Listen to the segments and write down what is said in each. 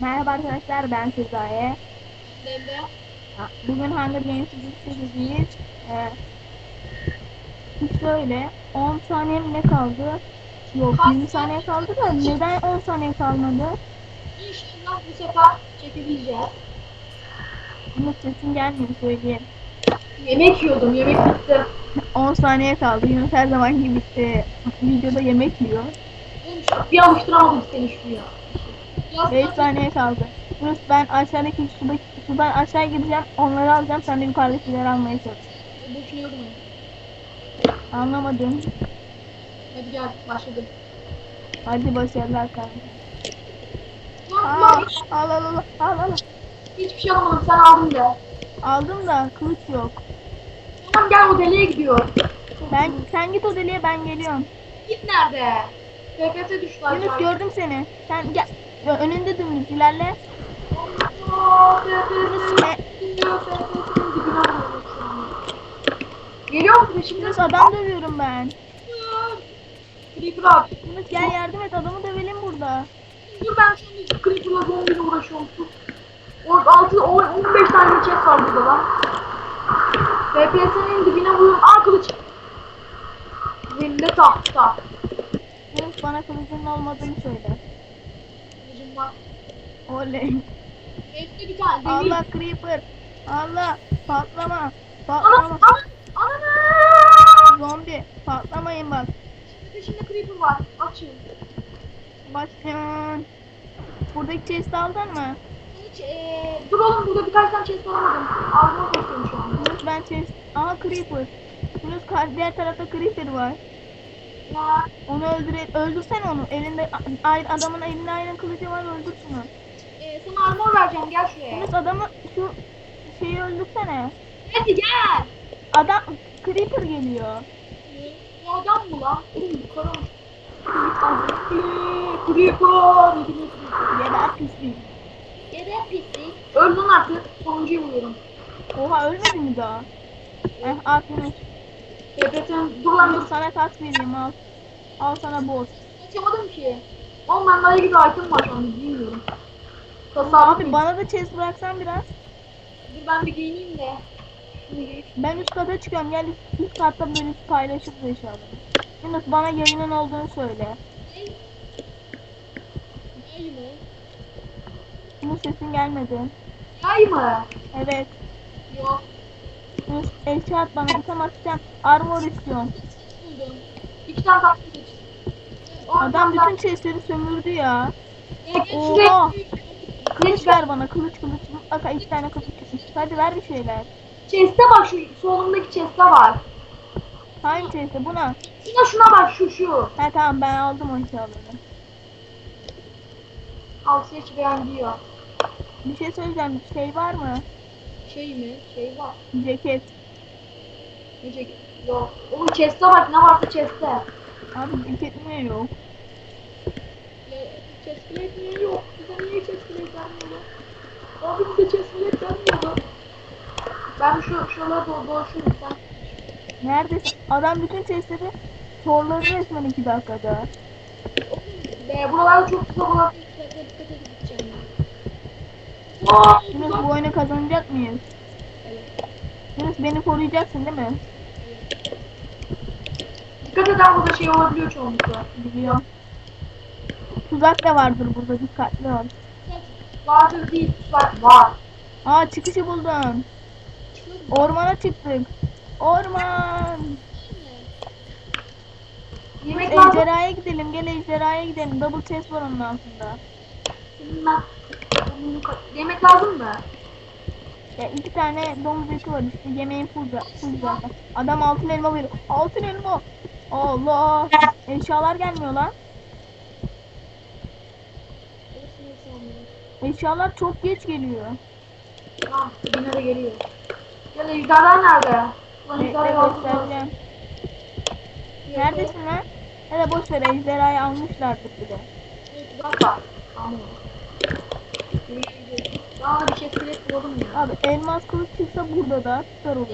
Merhaba arkadaşlar ben Sezai. Bebe. Bugün Hunger Games serisiyiz. Ee, şöyle 10 saniye ne kaldı? Yok 20 saniye kaldı da neden 10 saniye kalmadı? İnşallah bu sefer çekebileceğiz. Ama sesin gelmiyor söyleyeyim. Yemek yiyordum, yemek bitti. 10 saniye kaldı. Yunus her zaman gibi e, videoda yemek yiyor. Bir alıştıramadım seni şuraya. Ya 5 sen- saniye kaldı. Yunus ben aşağıdaki sudaki, sudan aşağı gideceğim. Onları alacağım. Sen de yukarıdakileri almaya çalış. Yorma. Anlamadım. Hadi gel, başladım. Hadi başarılar kardeşim. Lan, Al al al al al al. hiçbir şey alamadım, sen aldın de. Aldım da kılıç yok. Tamam gel o deliğe gidiyor. Ben sen git o deliğe ben geliyorum. Git nerede? TPS düştü Yunus gördüm seni. Sen gel. Ö- Önünde dümdüz ilerle. Geliyor? Yunus adam dövüyorum ben. Creeper abi. Yunus gel yardım et adamı dövelim burada. Dur ben şimdi Creeper'la zombiyle uğraşıyorum. Orada 6, 15 tane chest var burada lan. TPS'nin dibine vuruyorum. Aa kılıç. Elimde tahta. Yunus bana kılıcın olmadığını söyle. Oley. Bir tane. Allah creeper. Allah patlama. Patlama. ana, ana. Zombi patlamayın bak. Peşimde Creeper var. Açın. Bakın. Buradaki chest aldın mı? Hiç eee... Dur oğlum burada birkaç tane chest alamadım. Ağzıma koşuyorum şu. Yunus ben chest. Aha creeper. Kar- diğer tarafta creeper var. Ya. Onu öldüre öldürsen onu. Elinde adamın elinde aynı kılıcı var öldür şunu. Eee sana armor vereceğim gel şuraya. Yunus adamı şu şeyi öldürsene. Hadi gel. Adam creeper geliyor. Bu adam mı lan? Oğlum bu kara. Creeper. Geber pislik. Geber pislik. Öl lan artık. Sonuncuyu vuruyorum. Oha ölmedi mi daha? Eh Yunus. TPS'nin dur lan dur. Sana kask vereyim al. Al sana boss. Açamadım ki. Oğlum ben daha gibi item var an bilmiyorum. Tasarruf Abi bana da chest bıraksan biraz. Dur ben bir giyineyim de. Ben üst kata çıkıyorum. Gel üst, üst katta böyle paylaşıp yaşayalım. Yunus bana yayının olduğunu söyle. Yay mı? Yunus sesin gelmedi. Yay mı? Evet. Yok. Yunus eşya at bana. İtem atacağım. Armor istiyorum. İki tane tatlı. Adam bütün chestleri sömürdü ya. Oha. Kılıç ver bana. Kılıç kılıç. Mutlaka iki tane kılıç çıkmış. Hadi ver bir şeyler. Chest'e bak şu solundaki chest'e var. Hangi chest'e? Buna. Şuna şuna bak şu şu. Ha tamam ben aldım o eşyaları. Al seç beğen diyor. Bir şey söyleyeceğim. Şey var mı? Şey mi? Şey var. Ceket. Ne ceket? Yok. Oğlum chest'e bak ne varsa chest'e. Abi ceket niye yok? Chest plate niye yok? Bize niye chest plate vermiyorlar? Abi bize chest plate vermiyorlar. Ben şu şuralara doğru dolaşıyorum sen. Neredesin? Adam bütün chestleri torları resmen iki dakikada. Be buralarda çok güzel olan Yunus bu oyunu kazanacak mıyız? Evet. Yunus beni koruyacaksın değil mi? Dikkat eden burada şey olabiliyor çoğunlukla. Biliyorum. Tuzak da vardır burada dikkatli ol. Vardır değil, bak var. Aa çıkışı buldum. Ormana çıktık. Orman. Yemek lazım. Ejderhaya gidelim. Gel ejderhaya gidelim. Double chest var onun altında. Yemek lazım mı? Ya iki tane domuz eti var işte. Yemeğin full zaten. Adam altın elma veriyor. Altın elma. Allah. Eşyalar gelmiyor lan. Eşyalar çok geç geliyor. Tamam, yine de geliyor. Gel ejderha nerede? Bekle ejderha göstereceğim. Neredesin lan? Hele boş ver ejderhayı almışlardır bir de. Bak. Daha da bir şey silet bulalım ya. Abi elmas kılıç çıksa burada da süper olur.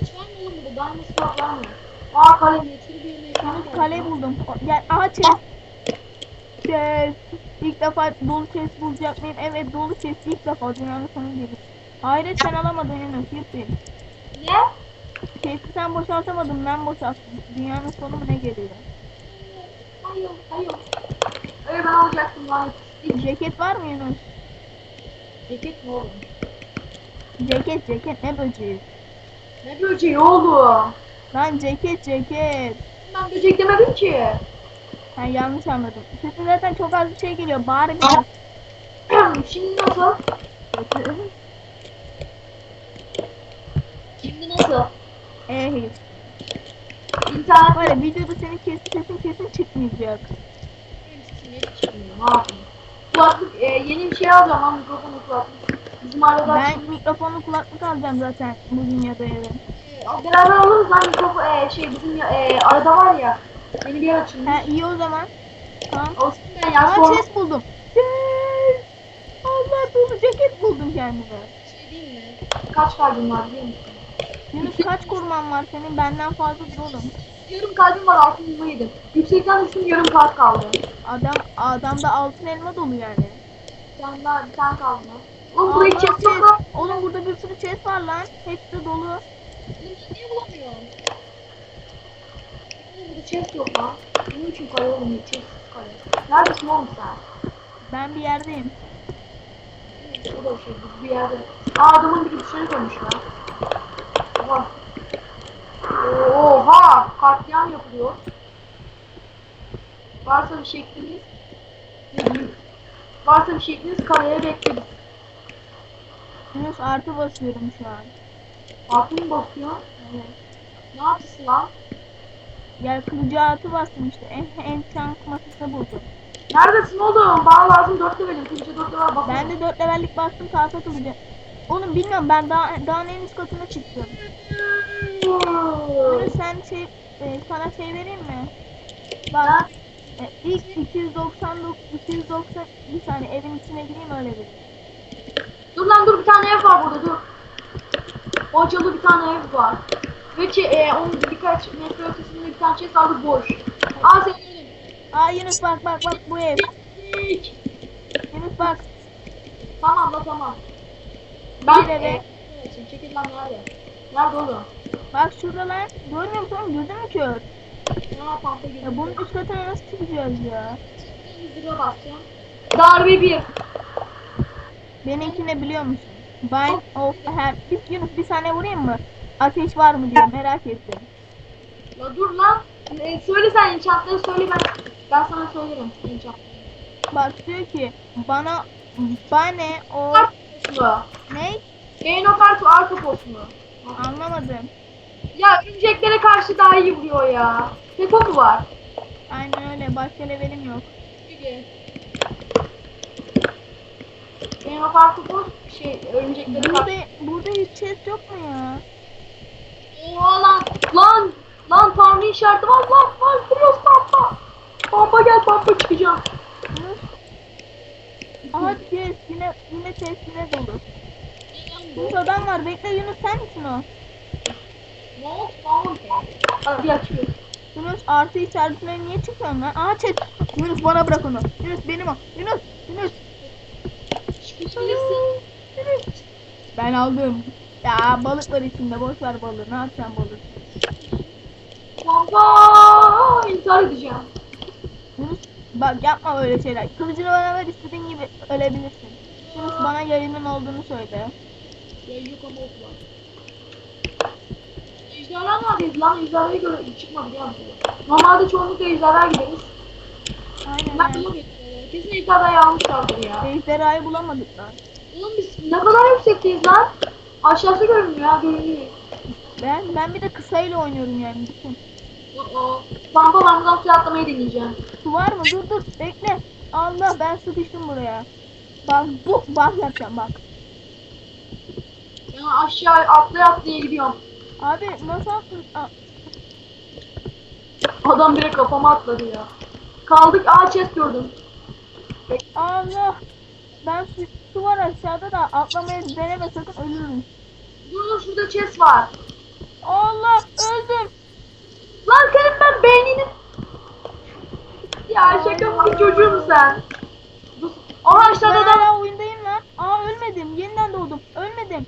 Hiç oğlum burada? Diamond slot var mı? Aa kale. Bir Yunus kale buldum. Gel aha chest. chest. İlk defa dolu chest bulacak mıyım? Evet dolu chest ilk defa dünyanın sonu gibi. Hayır sen alamadın Yunus yırtın. Ne? Chest'i sen boşaltamadın ben boşalttım. Dünyanın sonu mu ne geliyor? Hayır, hayır. Öyle ben alacaktım lan. Ceket var mı Yunus? Ceket mi oğlum? Ceket ceket ne böceği? Ne böceği oğlum? Lan ceket ceket. Ben böcek demedim ki. Ben yanlış anladım. Sesin zaten çok az bir şey geliyor. Bari biraz. Şimdi nasıl? Şimdi nasıl? Eh, İnternet var ya videoda senin kesin sesin kesin çıkmayacak. Yapayım? Kulaklık e, yeni bir şey alacağım lan mikrofonu kulaklık. Bizim arada Ben mikrofonlu kulaklık alacağım zaten bugün ya da yarın. Beraber alırız lan mikrofon e, şey bizim ya- e, arada var ya. Yeni bir yer açılmış. Ha iyi o zaman. Tamam. Olsun ben ya Aa chest buldum. Yes! Allah dolu ceket buldum kendime. Şey diyeyim mi? Kaç kalbim var biliyor musun? Yunus kaç koruman var senin? Benden fazladır oğlum. Yarım kalbim var altın elma yedim. Yüksekten düştüm yarım kalp kaldı. Adam adamda altın elma dolu yani. Tane daha bir tane kaldı. Oğlum Aa, burayı chest. Oğlum burada bir sürü chest var lan. Hepsi dolu. Niye bulamıyorum? Burada chest yok lan. Bunun için kare oğlum chest kare. Neredesin oğlum sen? Ben bir yerdeyim. O da şey biz bir yerde. Aa adamın biri dışarı koymuş lan. Oha. Oha! Katliam yapılıyor. Varsa bir şekliniz. Varsa bir şekliniz kareye bekleriz. Yunus artı basıyorum şu an. Altın? Evet. Ne yapıyorsun lan? Gel kılıcı artı bastım işte. En, en çank masası buldum. Neredesin oğlum? Bana lazım 4 levelim. Kılıca 4 level bak. Ben de 4 levellik bastım tahta kılıcı. Oğlum bilmiyorum ben daha dağın en üst katına çıktım. Yunus sen şey e, sana şey vereyim mi? Bak e, ilk 299 290 bir saniye evin içine gireyim öyle bir. Dur lan dur bir tane ev var burada dur. Hocalı bir tane ev var. Ve çe- e, onun birkaç metre ötesinde bir tane chest aldık boş. Aa sen Aa Yunus bak bak bak bu ev. Yunus bak. Tamam la tamam. Ben Bir eve. e, çekil lan nerede? Nerede oğlum? Bak şurada lan. Görmüyor musun? mü kör? Ne pampa gibi. Ya bunun üst katına nasıl çıkacağız ya? Yüzüne basacağım. Darbe bir. Benimki ne biliyor musun? Bind of her. Bir, Yunus bir saniye vurayım mı? Ateş var mı diye merak ettim. La dur lan. E, söyle sen enchantları söyle ben. Ben sana söylerim enchantları. Bak diyor ki bana bane o poslu. ne? Gain of Art arka poslu. Anlamadım. Ya örümceklere karşı daha iyi vuruyor ya. Tek mu var? Aynen öyle. Başka levelim yok. Gibi. Of Art post şey örümceklere Burada burada hiç chest yok mu ya? Oha lan. Lan. Lan tanrı işareti var lan. Lan kırıyoruz pampa. Pampa gel pampa çıkacağım. Aha chest yine yine chest yine dolu. Bu? Yunus adam var. Bekle Yunus sen misin o? Oldu lan? Hadi açıyor. Yunus artı işaretine niye çıkıyorsun lan? Aha chest. Yunus bana bırak onu. Yunus benim o. Yunus. Yunus. Ben aldım. Ya balık var içinde. Boş ver balığı. Ne yapacaksın balık? Pampa. İntihar edeceğim. Bak yapma öyle şeyler. Kılıcını bana ver istediğin gibi ölebilirsin. Yunus bana yayının olduğunu söyle. Ya yok ama ok var. Ejderha neredeyiz lan? Ejderhayı göre çıkmadı ya. Normalde çoğunlukla ejderha gideriz. Aynen Ben bulamıyorum. Kesin ejderhayı almışlardır ya. Ejderhayı bulamadık lan. Oğlum biz ne kadar yüksekteyiz lan? Aşağısı görünmüyor ya görünüyor. Ben ben bir de kısayla oynuyorum yani. Pampa ben buradan suya atlamayı deneyeceğim. Su var mı? Dur dur bekle. Allah ben sıkıştım buraya. Bak bu bak yapacağım bak. Ya aşağı atlaya atlaya gidiyorum. Abi nasıl attın? Aa, Adam direkt kafama atladı ya. Kaldık aa chest gördüm. Allah. Ben su, su var aşağıda da atlamaya deneme sakın ölürüm. Dur şurada chest var. Allah öldüm. Lan senin ben beynini... Ya şaka mı çocuğum sen? Dur. Aha Ben aşağıda adam. hala oyundayım lan. Aa ölmedim. Yeniden doğdum. Ölmedim.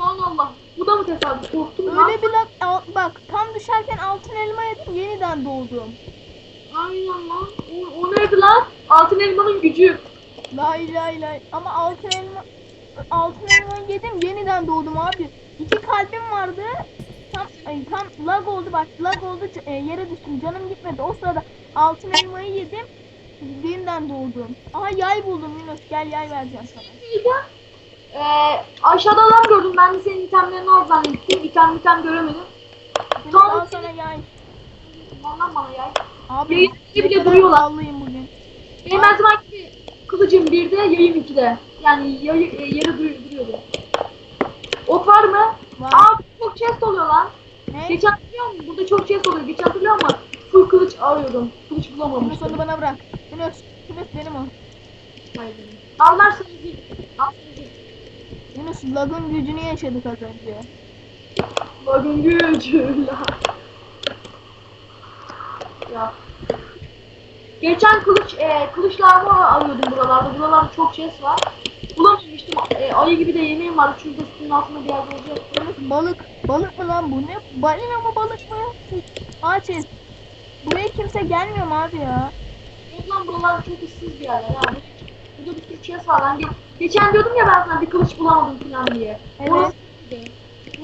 Allah. Bu da mı tesadüf? Korktum lan. Öyle bir lak bak tam düşerken altın elma yedim yeniden doğdum. Aynen lan. O, o neydi lan? Altın elmanın gücü. La ilahe ilahe. Ama altın elma altın elma yedim yeniden doğdum abi. İki kalbim vardı. Tam ay, tam lag oldu bak lag oldu e, yere düştüm canım gitmedi. O sırada altın elmayı yedim. Yeniden doğdum. Aha yay buldum Yunus gel yay vereceğim sana. Ee, aşağıda adam gördüm. Ben de senin itemlerini al zannettim. İtem item göremedim. Yunus al sana yay. Ondan bana ya. Abi Yayın bile kadar duruyorlar. ballıyım bugün. Benim her zaman gibi kılıcım birde, yayım ikide. Yani yayı, e, duruyor, duruyordu. Ok var mı? Var. Aa çok chest oluyor lan. Ne? Geçen hatırlıyor musun? Burada çok chest oluyor. Geçen hatırlıyor musun? Full kılıç arıyordum. Kılıç bulamamıştım. onu bana bırak. Yunus, Yunus benim o. Hayır. Al versene. Al. Yunus lagın gücünü yaşadık az önce. Bakın gücü lan. Ya. Geçen kılıç, e, kılıçlarımı arıyordum buralarda. Buralarda çok chest var. Bulamamıştım. E, ayı gibi de yemeğim var. Şurada üstünün altında bir yerde olacak. Yunus balık. Balık mı lan bu ne? Balina mı balık mı? Es. Buraya kimse gelmiyor mu abi ya? Yok lan buralar çok ıssız bir yerler ha. Burada bir sürü chest var. Ben ge- geçen diyordum ya ben sana bir kılıç bulamadım falan diye. Evet. Orası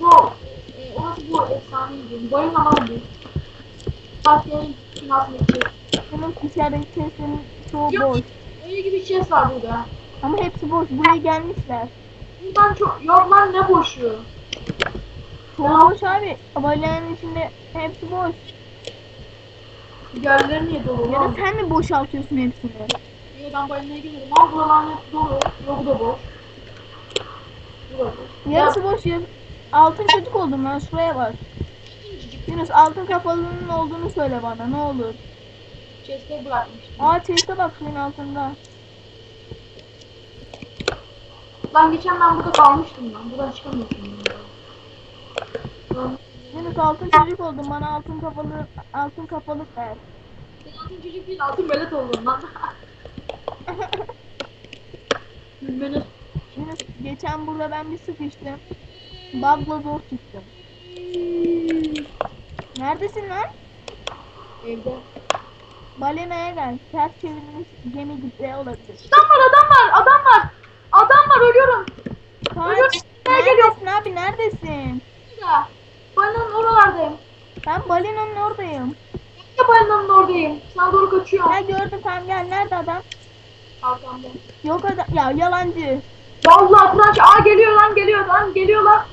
bro. E, orası bu efsaneydi. Bayın alan bu. Binasındaki chest. Yunus içerideki chestlerin çoğu Yok. boş. Öyle gibi chest var burada. Ama hepsi boş. Buraya gelmişler. Buradan çok yok lan ne boşu. Çoğu boş abi. Balinanın içinde hepsi boş. Diğerleri niye dolu Ya da lan? sen mi boşaltıyorsun hepsini? Niye ben bayılmaya gidiyorum. Ama buralar hep dolu. Yok bu da boş. Bu da boş. Yarısı boş. Altın çocuk oldum ben şuraya bak. Yunus altın kafalının olduğunu söyle bana ne olur. Chest'e bırakmıştım. Aa chest'e bak suyun altında. Lan geçen ben burada kalmıştım lan. Buradan çıkamıyorsun. Yunus altın çocuk oldum bana altın kafalı altın kafalık ver. Sen altın çocuk değil, altın velet oldun lan. Menet. Yunus geçen burada ben bir sıkıştım. Bug'la zor çıktım. Neredesin lan? Evde. Balenaya gel. Ters çevirmiş gemi gibi olabilir. Adam var, adam var, adam var. Adam var, ölüyorum. Kaç. Ölüyorum. Neredesin abi neredesin? Burada. Balinanın oralardayım. Ben balinanın oradayım. Ben de balinanın oradayım. Sana doğru kaçıyorum. Ya gördüm tamam gel. Nerede adam? Arkamda. Yok adam. Ya yalancı. Vallahi Kur'an aa geliyor lan, geliyor lan, geliyor lan.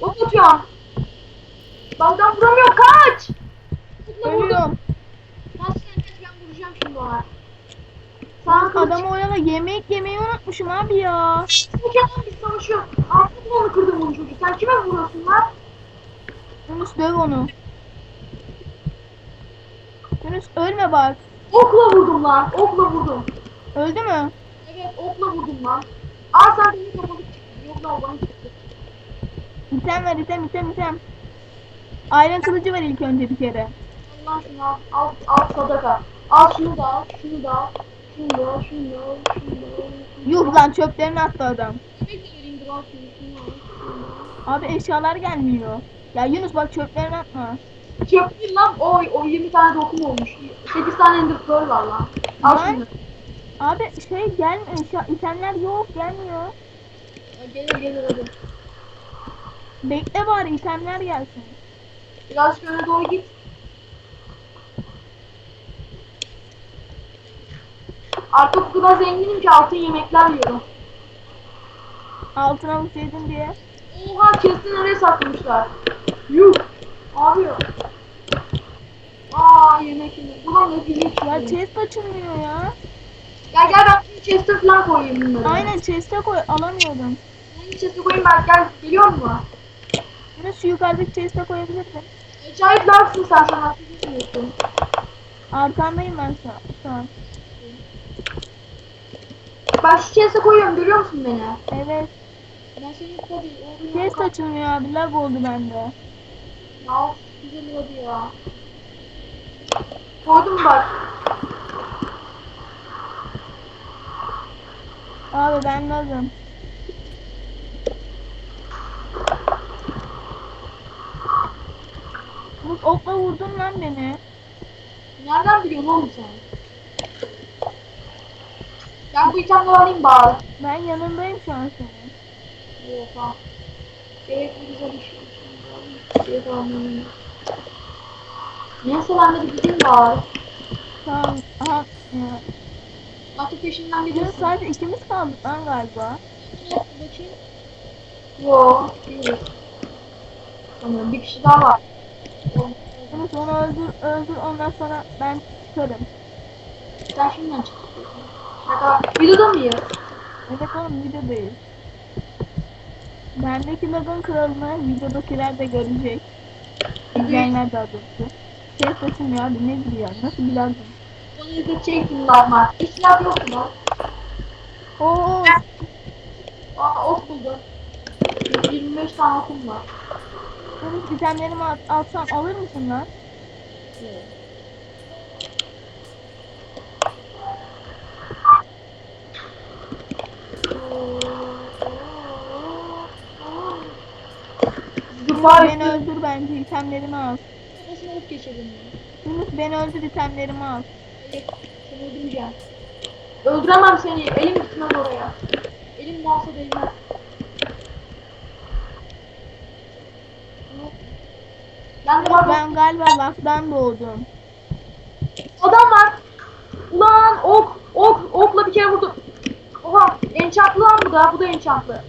Ok atıyorum. Benden vuramıyor, kaç. Ölüyorum. Nasıl kaç, ben vuracağım şimdi ona. Sana kılıç Adamı oyala yemek yemeyi unutmuşum abi ya. Mükemmel bir savaşıyor. Aklımda onu kırdım onu çocuk. Sen kime vuruyorsun lan? Yunus döv onu. Yunus ölme bak. Okla vurdum lan. Okla vurdum. Öldü mü? Evet okla vurdum lan. Aa sen beni kapalı çıktı. Yok lan o bana çıktı. İtem ver item item item. Iron kılıcı ver ilk önce bir kere. Al lan şunu al. Al, sadaka. Al şunu da al. Şunu da al. Şunu da al. Şunu da al. Şunu da al. Yuh lan çöplerini attı adam. De. Abi eşyalar gelmiyor. Ya Yunus bak çöplerini atma. Çöp değil lan. O, o 20 tane dokum olmuş. 8 tane ender pearl var lan. Al Lan. şunu. Abi şey gelmiyor. Eşya, itemler yok gelmiyor. Gelir gelir hadi. Bekle bari itemler gelsin. Birazcık öne doğru git. Artık o kadar zenginim ki altın yemekler yiyorum. Altına vursaydın diye. Oha kesin nereye saklamışlar. Yuh. Abi. Aa yemek yemek. Ulan ne yemek Ya chest açılmıyor ya. Gel gel ben şimdi chest'e falan koyayım bunları. Aynen chest'e koy alamıyordum. Hangi chest'e koyayım ben gel geliyor mu? Yine şu yukarıdaki chest'e koyabilirsin. Acayip lansın sen sana. Arkandayım ben şu an. Şu an. Şu chest'e koyuyorum görüyor musun beni? Evet. Ben seni kobi. Chest açılmıyor abi. Lag oldu bende. Ya güzel oldu ya. Koydum bak. Abi ben lazım. Bu okla vurdun lan beni. Nereden biliyorsun oğlum sen? Ben bu itemleri alayım bari. Ben yanındayım şu an senin. Oha. Gerekli güzel iş. Şey kalmıyor. Neyse ben de gideyim bari. Tamam. Aha. Artık peşinden gidiyorsun. sadece ikimiz kaldık lan galiba. Bakayım. Yo. Değiliz. Tamam bir kişi daha var. Evet onu öldür öldür ondan sonra ben çıkarım. Sen şimdiden çıkıyorsun. Videoda mıyız? Evet oğlum videodayız. Bendeki logon kralını videodakiler de görecek. İzleyenler daha doğrusu. Şey sesim ya ne diyor nasıl bilazdın? Onu izletecektim normal. Hiç silah yok mu? Oo Aa ok buldum. 25 tane okum var. Senin itemlerimi at, alsam alır mısın lan? Beni öldür bence itemlerimi al. Kafasına ok geçelim ya. Yunus beni öldür itemlerimi al. Evet. Seni öldürmeyeceğim. Öldüremem seni. Elim gitmez oraya. Elim mouse'a değmez. Ben de var. Ben galiba laftan doğdum. Adam var. Ulan ok. Ok. Okla bir kere vurdum. Oha. Enchantlı lan bu da. Bu da enchantlı.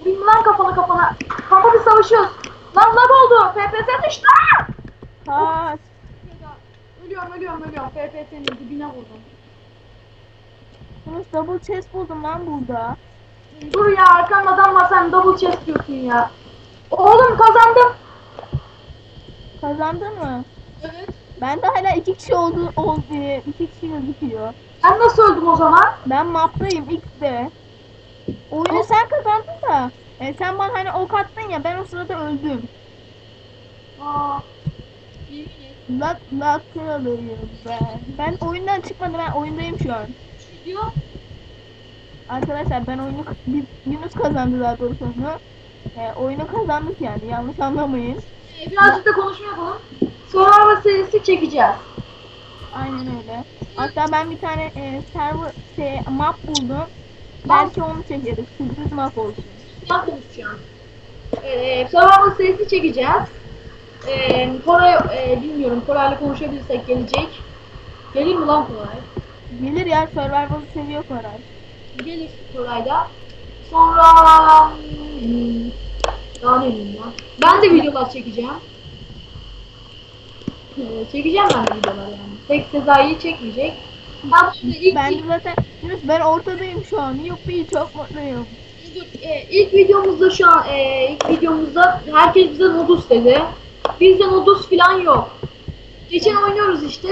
Vurayım lan kafana kafana. Kanka biz savaşıyoruz. Lan lag oldu. FPS düştü. Ha Ölüyorum ölüyorum ölüyorum. FPS'nin dibine vurdum. Yunus double chest buldum lan burada. Dur ya arkamda adam var sen double chest diyorsun ya. Oğlum kazandım. Kazandın mı? Evet. Ben de hala iki kişi oldu, oldu iki kişi gözüküyor. Ben nasıl öldüm o zaman? Ben maptayım X'de. Oyunu sen kazandın da. E, sen bana hani ok attın ya ben o sırada öldüm. Aa, lak kralıyım ben. Ben oyundan çıkmadım ben oyundayım şu an. Video Arkadaşlar ben oyunu Yunus kazandı daha doğrusu. E, oyunu kazandık yani yanlış anlamayın. e, birazcık da konuşma yapalım. Survivor serisi çekeceğiz. Aynen öyle. Hatta ben bir tane e, server şey, map buldum. Belki onu çekeriz. Sürpriz map olsun. Ben konuşacağım. Ee, Survivor serisi çekeceğiz. Ee, Koray, e, bilmiyorum Koray'la konuşabilirsek gelecek. Gelir mi lan Koray? Gelir ya Survival'ı seviyor Koray. Gelir Koray'da. Sonra... Daha ne bileyim ya. Ben de videolar çekeceğim. Ee, çekeceğim ben de videolar yani. Tek Sezai'yi çekmeyecek. Ben ilk, Ben ilk, zaten ben ortadayım şu an. Yuppi çok mutluyum. dur, e, ilk videomuzda şu an e, ilk videomuzda herkes bize Nodus dedi. Bizde Nodus falan yok. Geçen oynuyoruz işte.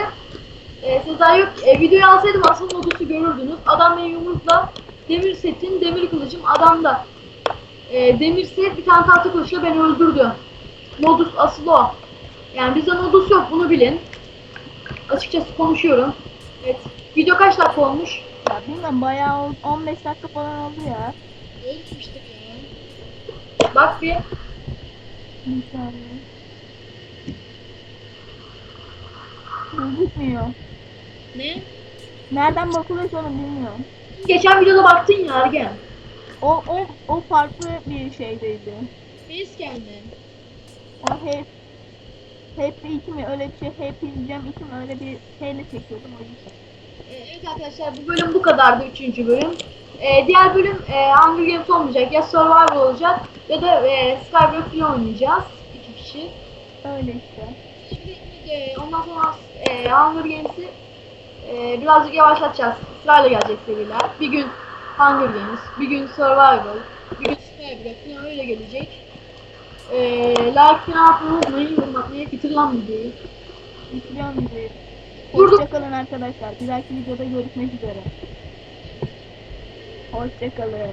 E, Sezai yok. E, videoyu alsaydım aslında Nodus'u görürdünüz. Adam benim yumrukla demir setin, demir kılıcım adamda. E, demir set bir tane tahta kılıçla beni öldürdü. Nodus asıl o. Yani bizde Nodus yok bunu bilin. Açıkçası konuşuyorum. Evet. Video kaç dakika olmuş? Ya bilmem bayağı oldu. 15 dakika falan oldu ya. ölmüştük ya. Bak bir. Bir saniye. Gözükmüyor. Ne? Nereden bakılıyorsa onu bilmiyorum. Geçen videoda baktın ya Ergen. O, o, o farklı bir şeydeydi. Facecam mi? O hep hep iki mi öyle bir şey hep izleyeceğim iki mi öyle bir şeyle çekiyordum o yüzden. Ee, Evet arkadaşlar bu bölüm bu kadardı. Üçüncü bölüm. Ee, diğer bölüm e, Hunger Games olmayacak. Ya Survivor olacak ya da e, Skyblock oynayacağız. iki kişi. Öyle işte. Şimdi Ee, ondan sonra e, Hunger Games'i e, birazcık yavaşlatacağız. Sırayla gelecek seriler. Bir gün Hunger Games, bir gün Survivor, bir gün Skyblock falan öyle gelecek. Ee, like falan atmayı unutmayın. Yorum atmayı bitir lan videoyu. Bitiriyorum videoyu. Hoşçakalın arkadaşlar. Bir dahaki videoda görüşmek üzere. Hoşçakalın.